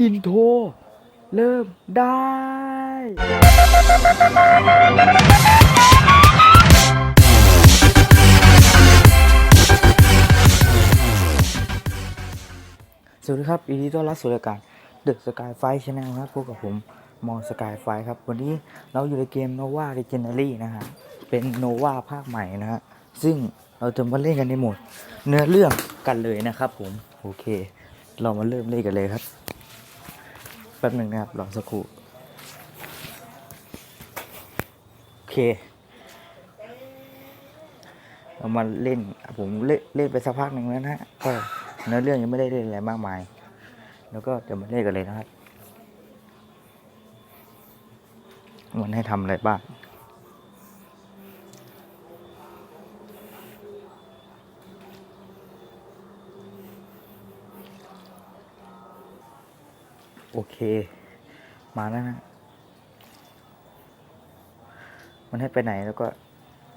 อินโทร เริ่มได้ สวัสดีครับยินดีต้อนรับสู่รายการ The Sky Fight Channel ครับพบกับผมมอสกายไฟครับ วันนี้เราอยู่ในเกม Nova Legendary นะฮะ เป็น Nova ภาคใหม่นะฮะ ซึ่งเราจะมาเล่นกันในโหมด เนื้อเรื่องกันเลยนะครับผม โอเค เรามาเริ่มเล่นกันเลยครับ ป๊บหนึ่งนะครับรอสักครู่โอเคเรามาเล่นผมเล่นเล่นไปสักพักหนึ่งแล้วนะฮะก็เนื้อเรื่องยังไม่ได้เล่นอะไรมากมาย แล้วก็จะมาเล่นกันเลยนะครับมันให้ทำอะไรบ้าง โอเค มาแล้วนะ มันให้ไปไหนแล้วก็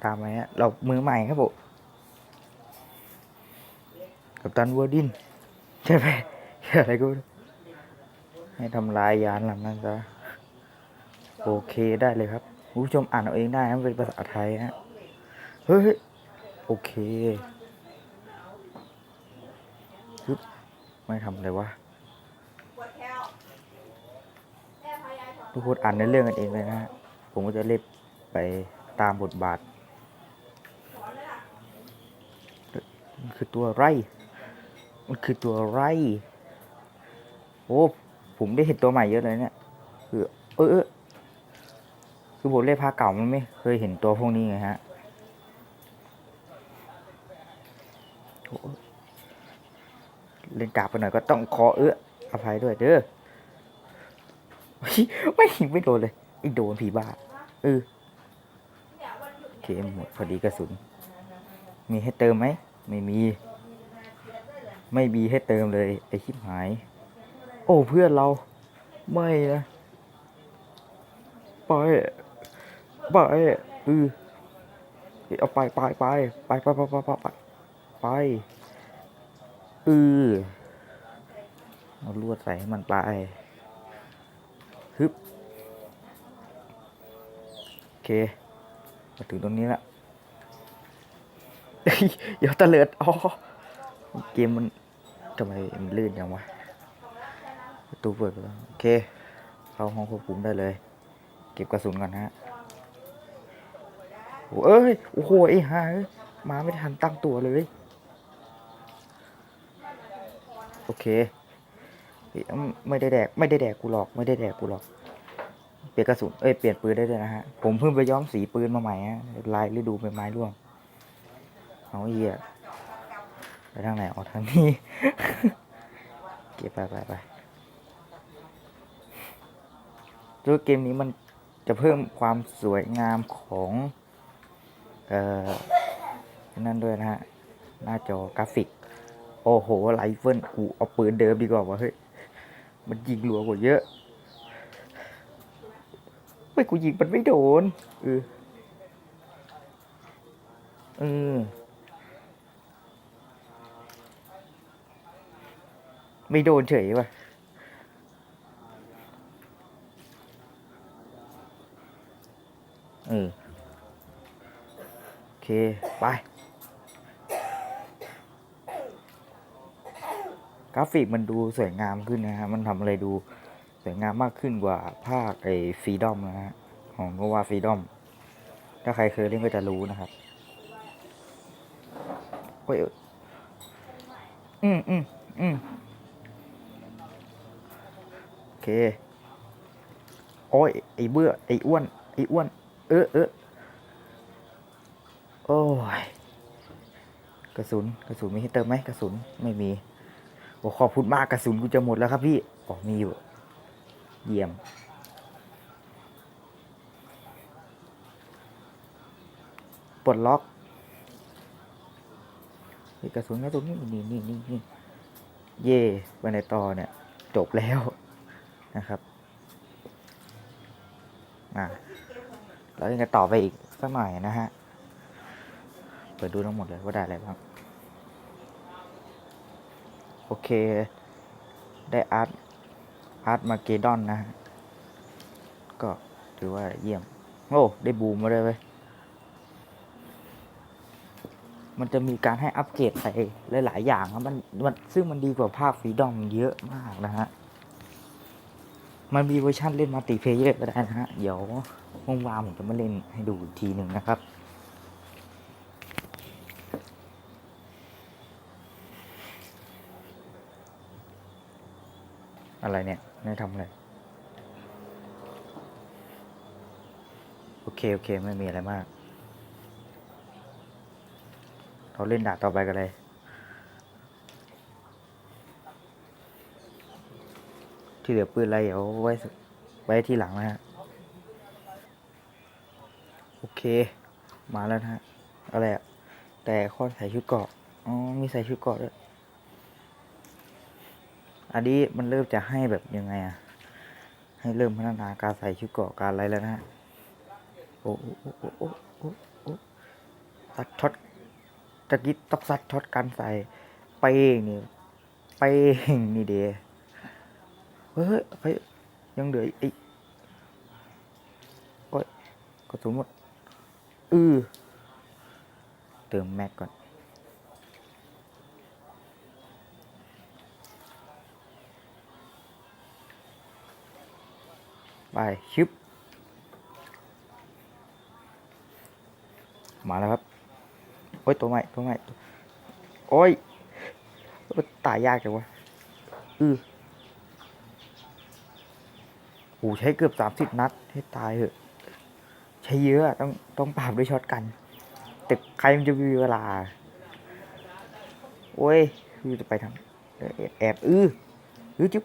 ตามไปฮะเรามือใหม่ครับผมกับตันเวอร์ดิน ใช่ไหมอะไรกูให้ทำลายยานลำนั้นซะโอเคได้เลยครับผู้ชมอ่านเอาเองได้นะมันเป็นภาษาไทยฮะเฮ้ยโอเคฮึไม่ทำอะไรวะ ทุกคนอ่านในเรื่องกันเองเลยนะฮะผมก็จะเล่นไปตามบทบาท มันคือตัวไร มันคือตัวไร โอ้ผมได้เห็นตัวใหม่เยอะเลยเนี่ย คือ เออคือผมเล่นภาคเก่ามันไม่เคยเห็นตัวพวกนี้ไงฮะเล่นกากไปหน่อยก็ต้องขอเอื้ออภัยด้วยเด้อ ไม่ไม่โดนเลยไอ้โดนผีบ้าเออโอเคหมดพอดีกระสุน มีให้เติมไหมไม่มี ไม่มีให้เติมเลยไอ้ชิบหาย โอ้เพื่อนเรา ไม่นะไปไปเออเอาไปไปไปไปไปไปไปไปไปไปเออเอาลวดใส่ให้มันไป ฮึบโอเค มาถึงตรงนี้ละเดี๋ยวตะเลิดอ๋อเกมมันทำไมมันลื่นจังวะประตูเปิดแล้วโอเค เข้าห้องควบคุมได้เลย เก็บกระสุนก่อนนะฮะโอ้เอ้ย โอ้โหไอ้ห่าเอ้ยมาไม่ทันตั้งตัวเลย โอเค ไม่ได้แดกไม่ได้แดกกูหรอกไม่ได้แดกกูหรอก เปลี่ยนกระสุนเอ้ยเปลี่ยนปืนได้ด้วยนะฮะผมเพิ่งไปย้อมสีปืนมาใหม่ฮะลายฤดูใบไม้ร่วงเอาเหี้ยไปทางไหนออกทางนี้เก็บไปไปไปด้วยเกมนี้มันจะเพิ่มความสวยงามของเอ่อนั่นด้วยนะฮะหน้าจอกราฟิก โอ้โหไรเฟิลกูเอาปืนเดิมดีกว่าวะเฮ้ย มันยิงรัวกว่าเยอะ ไม่กูยิงมันไม่โดนเออเออไม่โดนเฉยว่ะเออโอเค ไป กราฟิกมันดูสวยงามขึ้นนะฮะ มันทำอะไรดูสวยงามมากขึ้นกว่าภาคไอ้ฟรีดอมนะฮะ ของโนวาฟรีดอม ถ้าใครเคยเล่นก็จะรู้นะครับโอ้ยอืมอืมอืมโอเค โอ้ย ไอ้เบื่อ ไอ้อ้วน ไอ้อ้วน เออเออโอ้ย กระสุน กระสุนมีให้เติมไหมกระสุนไม่มี โอ้ขอบคุณมากกระสุนกูจะหมดแล้วครับพี่อ๋อมีอยู่ เยี่ยม ปลดล็อกเฮ้ยกระสุนกระสุนนี่นี่นี่นี่นี่เย่ไปในต่อเนี่ย จบแล้วนะครับอะแล้วยังจะต่อไปอีกสักหน่อยนะฮะ เปิดดูทั้งหมดเลยว่าได้อะไรบ้าง โอเค ได้อาร์ตอาร์ตมาเกดอนนะ ก็ถือว่าเยี่ยม โอ้ ได้บูมมาเลยเว้ยมันจะมีการให้อัปเกรดใส่หลาย ๆ อย่างครับมันมันซึ่งมันดีกว่าภาคฟรีดอมเยอะมากนะฮะ มันมีเวอร์ชันเล่นมัลติเพเยอร์ก็ได้นะฮะ เดี๋ยวว่างๆผมจะมาเล่นให้ดูอีกทีหนึ่งนะครับ อะไรเนี่ยไม่ทำอะไร โอเค โอเค ไม่มีอะไรมาก เราเล่นด่าต่อไปกันเลยที่เหลือปืนอะไรเดี๋ยวไว้ไว้ที่หลังนะฮะ โอเค มาแล้วนะฮะ อะไรอะแต่ข้อใส่ชุดเกาะ อ๋อ มีใส่ชุดเกาะด้วย อันนี้มันเริ่มจะให้แบบยังไงอะให้เริ่มพัฒนาการใส่ชุดเกาะการอะไรแล้วนะฮะโอ้โอ้โอ้โอ้โอ้โอ้ซัดช็อตตะกี้ต้องซัดช็อตกันใส่เป้งนี่เป้งนี่เดเฮ้ยเฮ้ยยังเหลืออีกโอ้ยกระสุนหมดอือเติมแม็กก่อน ไปชึบมาแล้วครับ โอ้ยตัวใหม่ตัวใหม่โอ้ยตายยากจังวะอือโอ้ใช้เกือบสามสิบนัด ให้ตายเหอะ ใช้เยอะต้องต้องปราบด้วยช็อตกัน แต่ใครมันจะมีเวลา โอ้ยคือจะไปทางเดี๋ยวแอบ อื้ออือจุ๊บ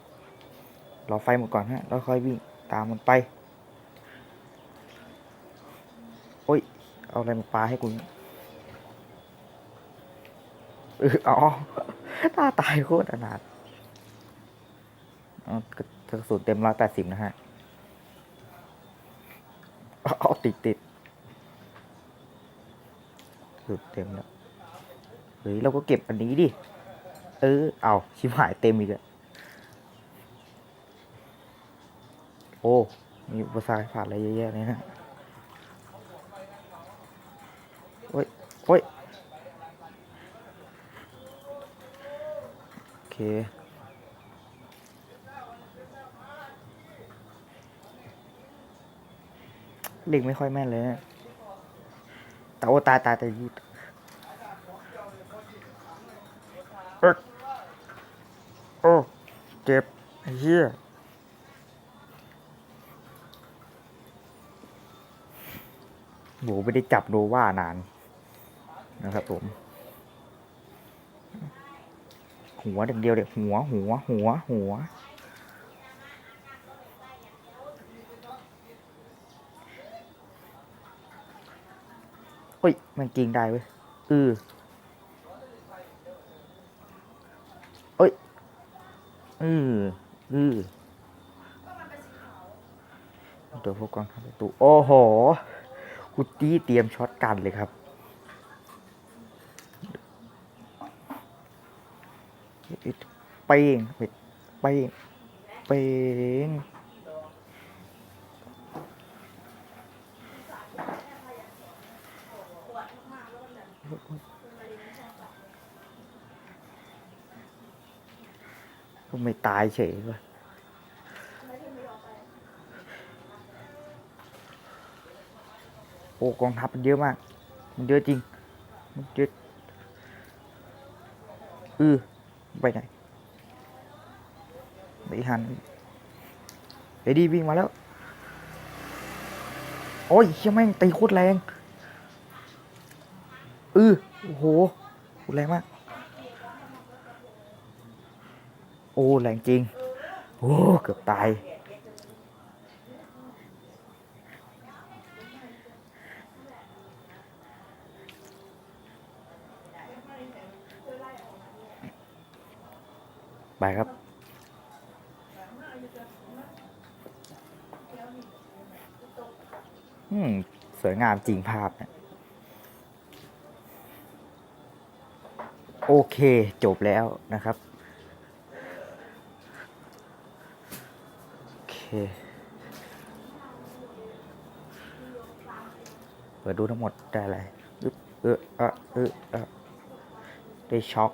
รอไฟหมดก่อนฮะแล้วค่อยวิ่ง ตามมันไป โอ้ย เอาอะไรมาปาให้กูเอออ๋อตาตายโคตรอนาถกระกระสุนเต็มร้อยแปดสิบนะฮะอ๋อติดติดสุนเต็มแล้ว เฮ้ย เราก็เก็บอันนี้ดิ เออ เอาชิบหายเต็มอีกแล้ โอ้ มีอุปสรรคผ่านอะไรเยอะแยะเลยนะโอ้ยโอ้ยโอเคเล็งไม่ค่อยแม่นเลยนะแต่โอ้ตายตายแต่ยุดเอยโอ้ เจ็บเหี้ย โหไม่ได้จับโนว่านานนะครับผม หัวอย่างเดียวเลยหัวหัวหัวหัว เฮ้ย มันกิงได้เว้ยอือเอ้ยอืออือตัวพวกกองทัพประตูโอ้โห กุตี้เตรียมช็อตกันเลยครับ เป้งเป้งเป้งก็ไม่ตายเฉยเลยโอ้กองทัพมันเยอะมาก มันเยอะจริง มันเยอะอือไปไหนไปหันเดยดีวิ่งมาแล้ว โอ้ยเชี่ยแม่งตีโคตรแรง อือโอ้โหแรงมาก โอ้แรงจริง โอ้ เกือบตาย ไปครับ อืม สวยงามจริงภาพเนี่ยโอเคจบแล้วนะครับ โอเค เปิดดูทั้งหมดได้อะไรอึ๊บเออเอออะได้ช็อค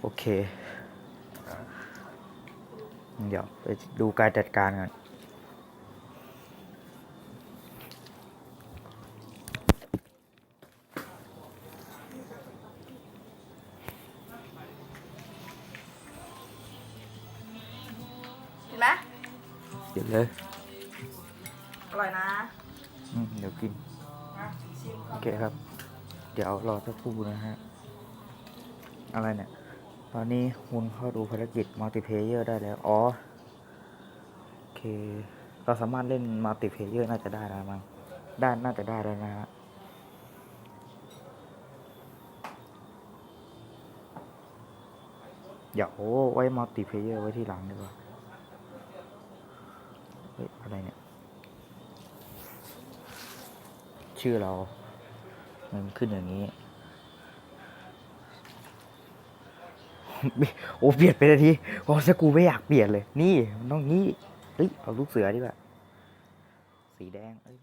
โอเค เดี๋ยวไปดูการจัดการกันเห็นไหมเดี๋ยวเลยอร่อยนะอืมเดี๋ยวกินนะชิมก่โออนเคครับ เดี๋ยวรอสักครู่นะฮะ อะไรเนี่ย ตอนนี้คุณเข้าดูภารกิจมัลติเพเยอร์ได้แล้ว อ๋อ โอเค เราสามารถเล่นมัลติเพเยอร์น่าจะได้แล้วมั้งได้น่าจะได้แล้วนะฮะเดี๋ยวไว้มัลติเพเยอร์ไว้ที่หลังดีกว่า เฮ้ย อะไรเนี่ย ชื่อเรา มันขึ้นอย่างนี้ โอ้เปลี่ยนไปนาทีโอ้สกูไม่อยากเปลี่ยนเลย นี่มันต้องงี้เฮ้ยเอาลูกเสือดีกว่าสีแดงเอ้ย